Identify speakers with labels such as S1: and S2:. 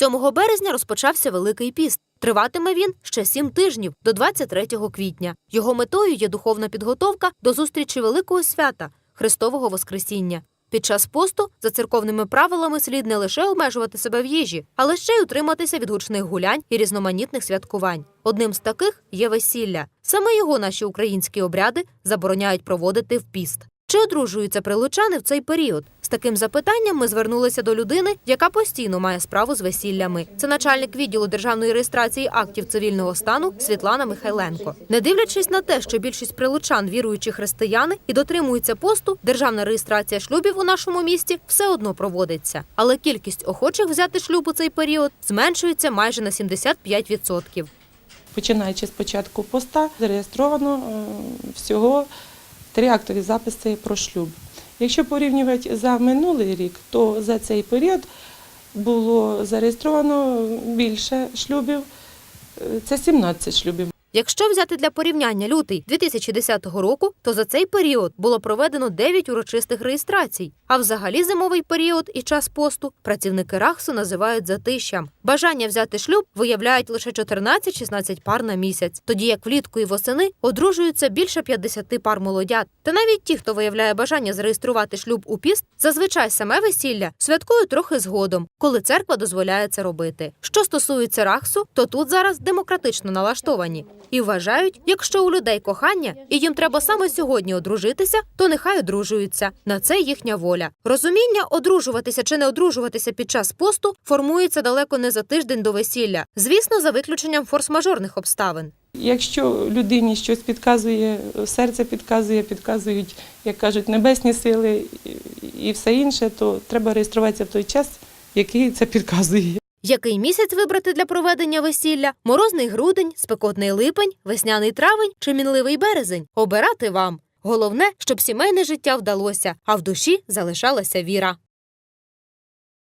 S1: 7 березня розпочався Великий піст. Триватиме він ще сім тижнів до 23 квітня. Його метою є духовна підготовка до зустрічі великого свята Христового Воскресіння. Під час посту за церковними правилами слід не лише обмежувати себе в їжі, але ще й утриматися від гучних гулянь і різноманітних святкувань. Одним з таких є весілля. Саме його наші українські обряди забороняють проводити в піст. Чи одружуються прилучани в цей період? З таким запитанням ми звернулися до людини, яка постійно має справу з весіллями. Це начальник відділу державної реєстрації актів цивільного стану Світлана Михайленко. Не дивлячись на те, що більшість прилучан віруючі християни і дотримуються посту, державна реєстрація шлюбів у нашому місті все одно проводиться. Але кількість охочих взяти шлюб у цей період зменшується майже на 75%.
S2: Починаючи з початку поста, зареєстровано е, всього три актові записи про шлюб. Якщо порівнювати за минулий рік, то за цей період було зареєстровано більше шлюбів, е, це 17 шлюбів.
S1: Якщо взяти для порівняння лютий 2010 року, то за цей період було проведено 9 урочистих реєстрацій. А взагалі зимовий період і час посту працівники РАХСу називають затищам. Бажання взяти шлюб виявляють лише 14-16 пар на місяць, тоді як влітку і восени одружуються більше 50 пар молодят. Та навіть ті, хто виявляє бажання зареєструвати шлюб у піст, зазвичай саме весілля святкують трохи згодом, коли церква дозволяє це робити. Що стосується РАХСу, то тут зараз демократично налаштовані і вважають, якщо у людей кохання і їм треба саме сьогодні одружитися, то нехай одружуються. На це їхня воля. Розуміння одружуватися чи не одружуватися під час посту формується далеко не за тиждень до весілля, звісно, за виключенням форс-мажорних обставин.
S2: Якщо людині щось підказує, серце підказує, підказують, як кажуть, небесні сили і все інше, то треба реєструватися в той час, який це підказує.
S1: Який місяць вибрати для проведення весілля? Морозний грудень, спекотний липень, весняний травень чи мінливий березень? Обирати вам. Головне, щоб сімейне життя вдалося, а в душі залишалася віра.